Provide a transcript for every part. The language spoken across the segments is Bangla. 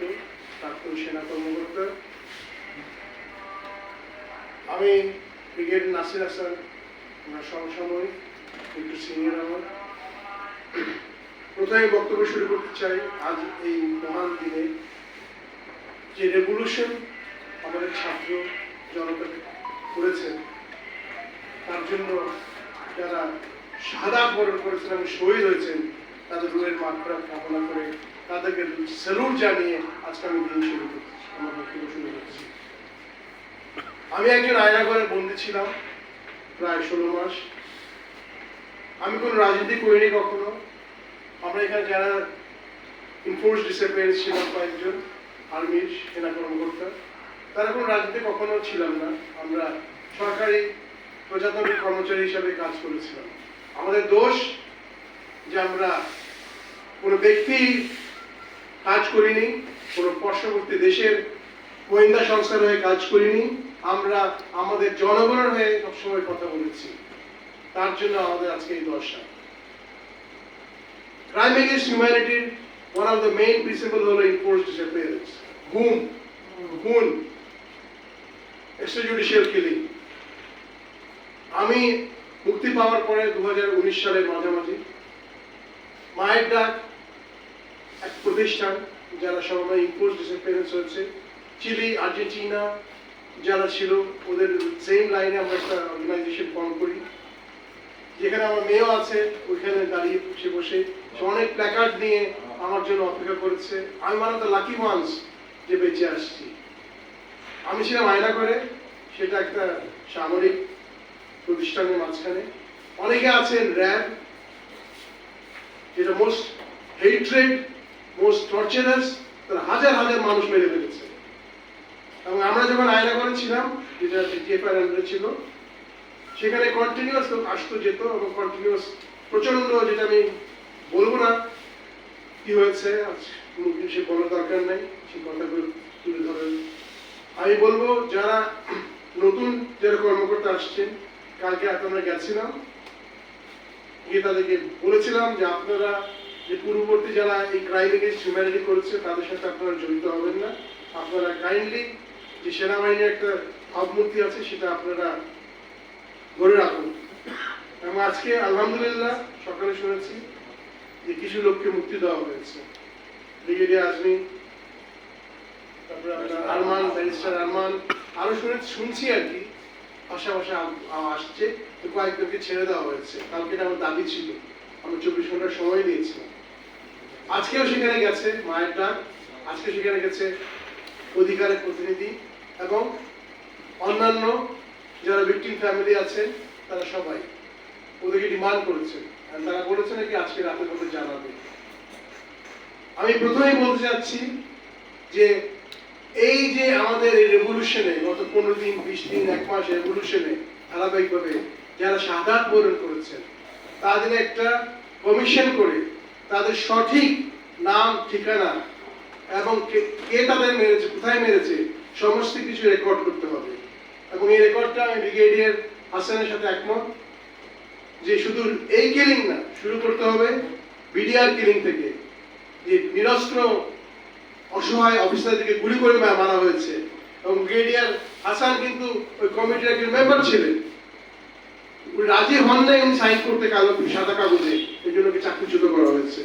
দায়িত্ব প্রাক্তন সেনা কর্মকর্তা। আমি ব্রিগেড নাসির হাসান, আমার সমসাময়িক, একটু সিনিয়র আমার। প্রথমে বক্তব্য শুরু করতে চাই, আজ এই মহান দিনে যে রেভলিউশন আমাদের ছাত্র জনতা করেছেন তার জন্য যারা সাদা বরণ করেছেন এবং শহীদ হয়েছেন, তাদের রুহের মাত্রা কামনা করে তাদেরকে স্যালুট জানিয়ে আজকে আমি দিন শুরু করছি। আমি একজন আয়নাঘরে বন্দি ছিলাম প্রায় ষোলো মাস। আমি কোনো রাজনীতি করিনি কখনো। আমরা এখানে যারা ইনফোর্স ডিসিপ্লিন ছিলাম কয়েকজন, আর্মির সেনা কর্মকর্তা, তারা কোনো রাজনীতি কখনো ছিলাম না। আমরা সরকারি প্রজাতন্ত্রী কর্মচারী হিসাবে কাজ করেছিলাম। আমাদের দোষ যে আমরা কোনো ব্যক্তি কাজ করিনি, কোনো পার্শ্ববর্তী দেশের গোয়েন্দা সংস্থার হয়ে কাজ করিনি, আমরা আমাদের জনগণের হয়ে সবসময় কথা বলেছি। তার জন্য আমাদের আজকে এই দশা। Crime against হিউম্যানিটির one of the main principle হলো ইনফোর্স ডিসঅ্যাপিয়ারেন্স গুম খুন এক্সট্রাজুডিশিয়াল কিলিং আমি মুক্তি পাওয়ার পরে দু সালের মাঝামাঝি, মায়ের ডাক এক প্রতিষ্ঠান যারা সবাই ইম্পোজ ডিসঅ্যাপিয়ারেন্স হয়েছে। চিলি, আর্জেন্টিনা যারা ছিল, ওদের সেম লাইনে আমরা একটা অর্গানাইজেশন ফর্ম করি। যেখানে আমার মেয়েও আছে, ওইখানে দাঁড়িয়ে বসে। বসে অনেক প্ল্যাকার্ড নিয়ে আমার জন্য অপেক্ষা করেছে। আমি মানে তো লাকি ওয়ান্স যে বেঁচে আসছি। আমি ছিলাম আয়না করে সেটা একটা সামরিক প্রতিষ্ঠানের মাঝখানে। অনেকে আছেন র্যাব, যেটা মোস্ট হেট্রেড মোস্ট টর্চারাস তারা হাজার হাজার মানুষ মেরে ফেলেছে। এবং আমরা যখন আয়না করে ছিলাম, যেটা টিএফআর আন্ডারে ছিল, সেখানে কন্টিনিউয়াস লোক আসতো, যেত এবং কন্টিনিউয়াস প্রচণ্ড যেটা আমি বলব না কি হয়েছে, আজ কোনো কিছু বলার দরকার নেই সেই কথাগুলো তুলে ধরেন। আমি বলব, যারা নতুন যারা কর্মকর্তা আসছেন, কালকে আপনারা গেছিলাম, গিয়ে তাদেরকে বলেছিলাম যে আপনারা যে পূর্ববর্তী যারা এই ক্রাইম এগেন্স্ট হিউম্যানিটি করেছে তাদের সাথে আপনারা জড়িত হবেন না। আপনারা কাইন্ডলি যে সেনাবাহিনীর একটা ভাবমূর্তি আছে সেটা আপনারা ধরে রাখুন। এবং আজকে আলহামদুলিল্লাহ সকালে শুনেছি যে কিছু লোককে মুক্তি দেওয়া হয়েছে। ব্রিগেডিয়ার আজমি তারপরে আপনার আরমান ব্যারিস্টার আরমান আরও শুনে শুনছি আর কি। পাশাপাশি আসছে। তো কয়েকজনকে ছেড়ে দেওয়া হয়েছে। কালকে আমার দাবি ছিল। আমি চব্বিশ ঘণ্টা সময় দিয়েছিলাম। আজকেও সেখানে গেছে মায়ের ডাক, আজকে সেখানে গেছে অধিকারের প্রতিনিধি এবং অন্যান্য যারা ভিকটিম ফ্যামিলি আছে, তারা সবাই ওদেরকে ডিমান্ড করেছে। তারা বলেছে নাকি আজকে রাতের মধ্যে জানাবে। আমি প্রথমেই বলতে চাচ্ছি যে এই যে আমাদের এই রেভলিউশনে গত পনেরো দিন, বিশ দিন, এক মাস রেভলিউশনে ধারাবাহিকভাবে যারা সাধারণ বরণ করেছেন, তাদের একটা কমিশন করে তাদের সঠিক নাম, ঠিকানা এবং কে- তাদের মেরেছে, কোথায় মেরেছে, সমস্ত কিছু রেকর্ড করতে হবে। এবং এই রেকর্ডটা আমি ব্রিগেডিয়ার হাসানের সাথে একমত যে শুধু এই কিলিং না, শুরু করতে হবে বিডিআর কিলিং থেকে। যে নিরস্ত্র, অসহায় অফিসারদেরকে গুলি করে মারা হয়েছে। এবং ব্রিগেডিয়ার হাসান কিন্তু ওই কমিটির একজন মেম্বার ছিলেন। রাজি হন নাই উনি সাইন করতে কালো সাদা কাগজে এই জন্য চাকরিচ্যুত করা হয়েছে?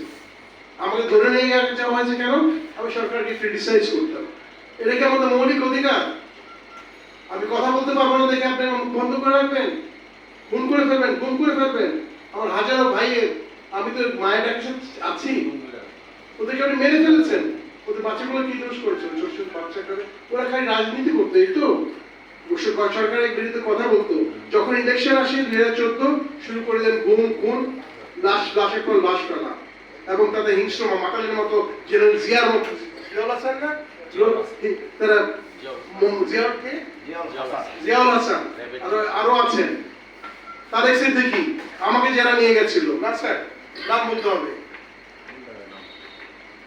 আমাকে ধরে নিয়ে যাওয়া হয়েছে কেন? আমি সরকারকে ক্রিটিসাইজ করতাম। এটা কি আমাদের মৌলিক অধিকার? আমি কথা বলতে পারব না দেখে আপনি বন্ধ করে রাখবেন? খুন করে ফেলবেন, খুন করে ফেলবেন। আমার হাজারো ভাইয়ের, আমি তো মায়ের সাথে আছি। ওদেরকে আপনি মেরে ফেলেছেন। ওদের বাচ্চাগুলো কি দোষ করেছে ছোট ছোট বাচ্চা করে, ওরা খালি রাজনীতি করতে, এই তো? সরকারের বিরুদ্ধে কথা বলতো। যখন ইলেকশন আসে দুই হাজার চোদ্দ শুরু করে দেন গুম খুন লাশ লাশের পর লাশ ফেলা। এবং তাদের হিংস্র মাতালের মতো জেনারেল জিয়ার মতো। জিয়াউল হাসান না? তারা মম- জিয়াউল হাসান। আরও আছেন। তাদের সিদ্দিকি আমাকে যারা নিয়ে গেছিল। না স্যার নাম বলতে হবে।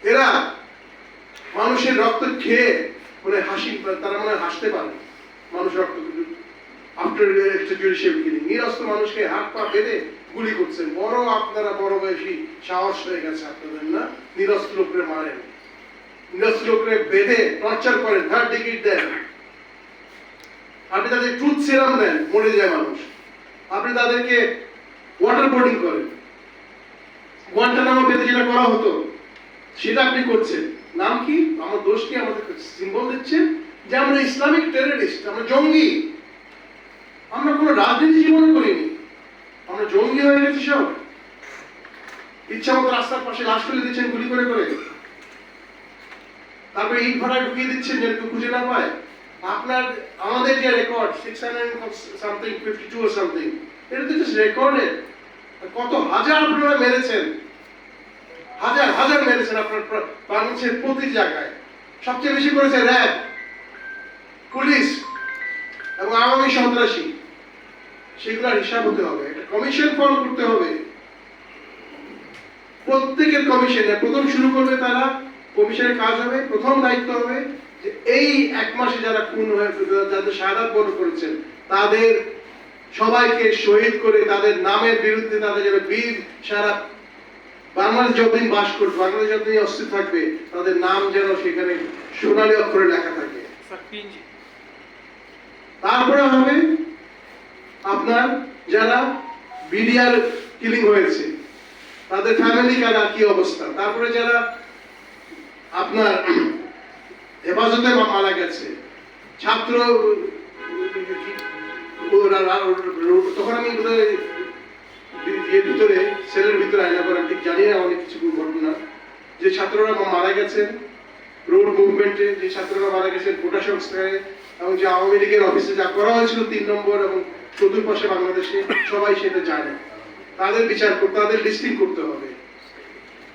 এরা মানুষের রক্ত খেয়ে মানে হাসি তারা মনে হাসতে পারে। নিরস্ত মানুষকে হাত পা বেঁধে গুলি করছেন বড় আপনারা বড় বয়সী, সাহস হয়ে গেছে আপনাদের, না? নিরস্ত্র উপরে মারেন। ইন্ডাস্ট্রি লোকরে বেঁধে টর্চার করেন। থার্ড টিকিট দেন। আপনি তাদের ট্রুথ সিরাম দেন, মরে যায় মানুষ। আপনি তাদেরকে ওয়াটার বোর্ডিং করেন। গুয়ান্টানামো পেতে যেটা করা হতো, সেটা আপনি করছেন। নাম কি? আমার দোষ কি? আমাদের সিম্বল দিচ্ছেন? যে আমরা ইসলামিক টেররিস্ট আমরা জঙ্গি। আমরা কোনো রাজনীতি জীবনে করিনি। আমরা জঙ্গি হয়ে গেছি সব। ইচ্ছা মতো রাস্তার পাশে লাশ ফেলে দিচ্ছেন গুলি করে করে। তারপরে ইট ভাড়া ঢুকিয়ে দিচ্ছেন যেন কেউ খুঁজে না পায়। আপনার, আমাদের যে record six something fifty two something এটা তো জাস্ট রেকর্ডেড কত হাজার আপনারা মেরেছেন। হাজার হাজার মেরেছেন আপনার বাংলাদেশের প্রতি জায়গায়। সবচেয়ে বেশি করেছে র্যাব পুলিশ এবং আওয়ামী সন্ত্রাসী, সেগুলোর হিসাব হতে হবে। একটা কমিশন ফর্ম করতে হবে। প্রত্যেকের কমিশনে প্রথম শুরু করবে তারা কমিশনের কাজ হবে, প্রথম দায়িত্ব হবে যে এই এক মাসে যারা খুন হয়ে, যাদের শাহাদাত বরণ করেছেন, তাদের সবাইকে শহীদ করে তাদের নামের বিরুদ্ধে তাদের যেন বীর সারা বাংলাদেশ যতদিন বাস করবে, বাংলাদেশ যতদিন অস্তিত্ব থাকবে, তাদের নাম যেন সেখানে সোনালী অক্ষরে লেখা থাকে। তারপরে হবে আপনার যারা বিডিআর কিলিং হয়েছে, তাদের ফ্যামিলি কারা, কি অবস্থা? তারপরে যারা আপনার হেফাজতে মারা গেছে, ছাত্র তখন আমি ইয়ের ভিতরে, সেলের ভিতরে আয়না করে ঠিক জানি না, অনেক কিছু ঘটনা। যে ছাত্ররা মারা গেছেন রোড মুভমেন্টে যে ছাত্ররা মারা গেছেন কোটা সংস্থায় এবং যে আওয়ামী লীগের অফিসে যা করা হয়েছিল তিন নম্বর এবং চতুর্পাশে বাংলাদেশে, সবাই সেটা জানে। তাদের বিচার করতে, তাদের লিস্টিং করতে হবে।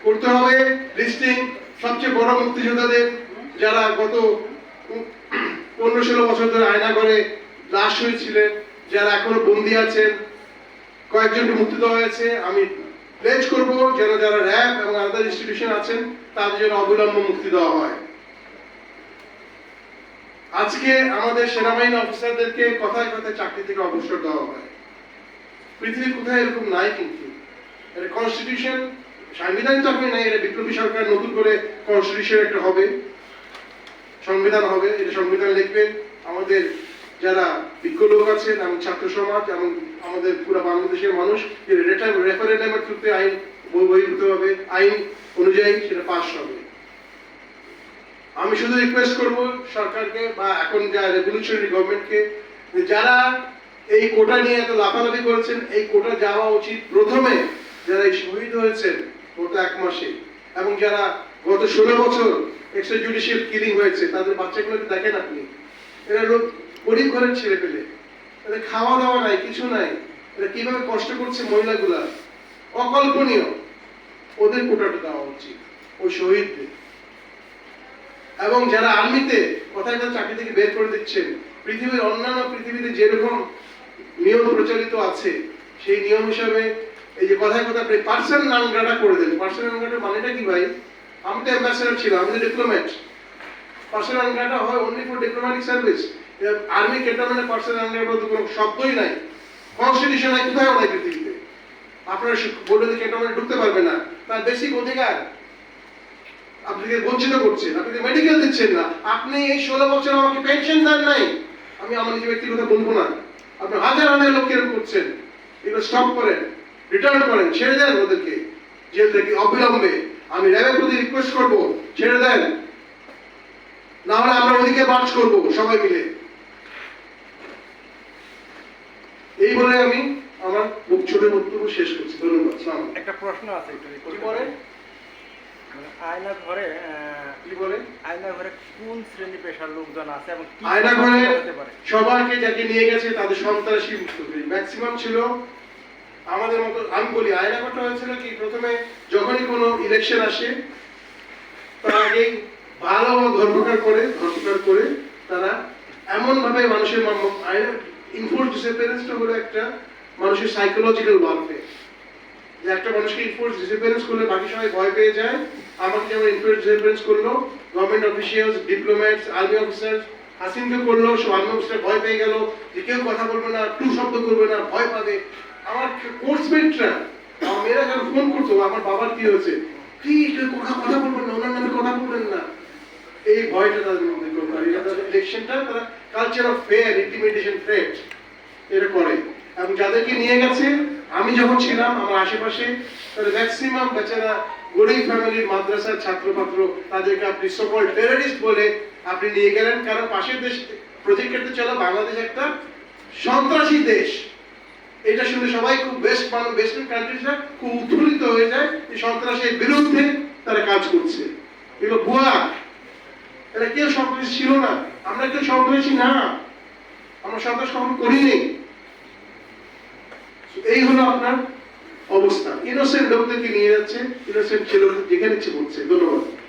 করতে হবে লিস্টিং সবচেয়ে বড় মুক্তিযোদ্ধাদের যারা গত পনেরো ষোলো বছর ধরে আয়না করে লাশ হয়েছিলেন, যারা এখনও বন্দি আছেন, কয়েকজনকে মুক্তি দেওয়া হয়েছে। আমি প্লেজ করব যেন যারা র্যাব এবং আদার ইনস্টিটিউশন আছেন, তাদের জন্য অবিলম্ব মুক্তি দেওয়া হয়। আজকে আমাদের সেনাবাহিনী অফিসারদেরকে কথায় কথায় চাকরি থেকে অবসর দেওয়া হয়। পৃথিবীর কোথায় এরকম নাই কিন্তু। এটা কনস্টিটিউশন সংবিধান আপনি নাই, এটা বিপ্লবী সরকার নতুন করে কনস্টিটিউশন একটা হবে। সংবিধান হবে, এটা সংবিধান লিখবেন আমাদের যারা বিজ্ঞ লোক আছেন, এবং ছাত্র সমাজ, এবং আমাদের পুরো বাংলাদেশের মানুষ রেফারেন্ডামের থ্রুতে আইন বই বহির্ভূত হবে। আইন অনুযায়ী সেটা পাশ হবে। আমি শুধু রিকোয়েস্ট করব সরকারকে বা এখন যা রেভলিউশনারি গভর্নমেন্টকে যারা এই কোটা নিয়ে এত লাফালাফি করেছেন, এই কোটা যাওয়া উচিত। প্রথমে যারা শহীদ হয়েছেন গত এক মাসে এবং যারা গত ষোলো বছর এক্সট্রা জুডিশিয়াল কিলিং হয়েছে, তাদের বাচ্চাগুলোকে দেখেন আপনি। এরা লোক গরিব ঘরের ছেলে পেলে। এদের খাওয়া দাওয়া নাই, কিছু নাই। এরা কীভাবে কষ্ট করছে মহিলাগুলা? অকল্পনীয়। ওদের কোটাটা দেওয়া উচিত, ওই শহীদদের। এবং যারা আর্মিতে কথায় কথা চাকরি থেকে বের করে দিচ্ছেন, পৃথিবীর অন্যান্য পৃথিবীতে যেরকম নিয়ম প্রচলিত আছে, সেই নিয়ম হিসাবে এই যে কথায় কথা আপনি পার্সন নানগাটা করে দেন। পার্সন নানগাটা মানেটা কি ভাই? আমি তো অ্যাম্বাসেডার ছিলাম, আমি তো ডিপ্লোম্যাট পার্সন নানগাটা হয় only for diplomatic service army ক্যান্টনমেন্টে পার্সন নানগাটা বলতে কোনো শব্দই নাই। কনস্টিটিউশন নাই কোথায় নাই পৃথিবীতে। আপনারা যে ক্যান্টনমেন্টে ঢুকতে পারবে না। তার বেসিক অধিকার আপনাকে বঞ্চিত করছেন আপনাকে মেডিকেল দিচ্ছেন না। আপনি এই ষোলো বছর আমাকে পেনশন দেন নাই। আমি আমার নিজের ব্যক্তির কথা বলব না। আপনি হাজার হাজার লোক এরকম করছেন। এগুলো স্টপ করেন রিটার্ন করেন ছেড়ে দেন ওদেরকে। জেল থেকে অবিলম্বে। আমি র্যাবের প্রতি রিকোয়েস্ট করব ছেড়ে দেন। না হলে আমরা ওদিকে মার্চ করব সবাই মিলে। এই বলে আমি আমার ছোট বক্তব্য শেষ করছি। ধন্যবাদ একটা প্রশ্ন আছে কি মানে আয়না ঘরে কি বলেন? আয়না ঘরে কোন শ্রেণি পেশার লোকজন আছে এবং আয়না ঘরে সবাইকে যাকে নিয়ে গেছে তাদের সন্ত্রাসী ম্যাক্সিমাম ছিল আমাদের মতো আমি বলি আয়না ঘরটা হয়েছিল কি প্রথমে যখনই কোনো ইলেকশন আসে তার আগেই ভালো ধর্মকার করে ধর্মকার করে তারা এমন ভাবে মানুষের ইনফোর্স ডিসঅ্যাপিয়ারেন্সটা হলো একটা মানুষের সাইকোলজিক্যাল ওয়ারফেয়ার একটা মানুষকে ইনফোর্স ডিসঅ্যাপিয়ারেন্স করলে বাকি সবাই ভয় পেয়ে যায়। আমাকে যেমন ইনফোর্স ডিসঅ্যাপিয়ারেন্স করল। Government officials diplomats army officers হাসিনকে করল। সব আর্মি অফিসার ভয় পেয়ে গেল যে কেউ কথা বলবে না, টু শব্দ করবে না, ভয় পাবে। আমার কোর্সমেটরা আমার মেয়েরা যখন ফোন করতো, আমার বাবার কি হয়েছে? প্লিজ কেউ কথা কথা বলবেন না, ওনার নামে কথা বলবেন না। এই ভয়টা তাদের মধ্যে ইলেকশনটা তারা culture of fear intimidation threat এটা করে। এবং যাদেরকে নিয়ে গেছে আমি যখন ছিলাম, আমার আশেপাশে ম্যাক্সিমাম বেচারা গরিব ফ্যামিলির মাদ্রাসার ছাত্র ছাত্র তাদেরকে আপনি সকল টেররিস্ট বলে আপনি নিয়ে গেলেন। কারণ পাশের দেশ প্রজেক্ট করতে চলো, বাংলাদেশ একটা সন্ত্রাসী দেশ। এটা শুনে সবাই খুব বেস্ট ওয়েস্টার্ন কান্ট্রিজরা খুব উৎফুল্লিত হয়ে যায় এই সন্ত্রাসের বিরুদ্ধে তারা কাজ করছে। এগুলো ভুয়া। এটা কেউ সন্ত্রাসী ছিল না। আমরা কেউ সন্ত্রাসী না। আমরা সন্ত্রাস কখনো করিনি। এই হলো আপনার অবস্থা। ইনোসেন্ট লোকদেরকে নিয়ে যাচ্ছে ইনোসেন্ট ছেলে যেখানে ইচ্ছে করছে। ধন্যবাদ।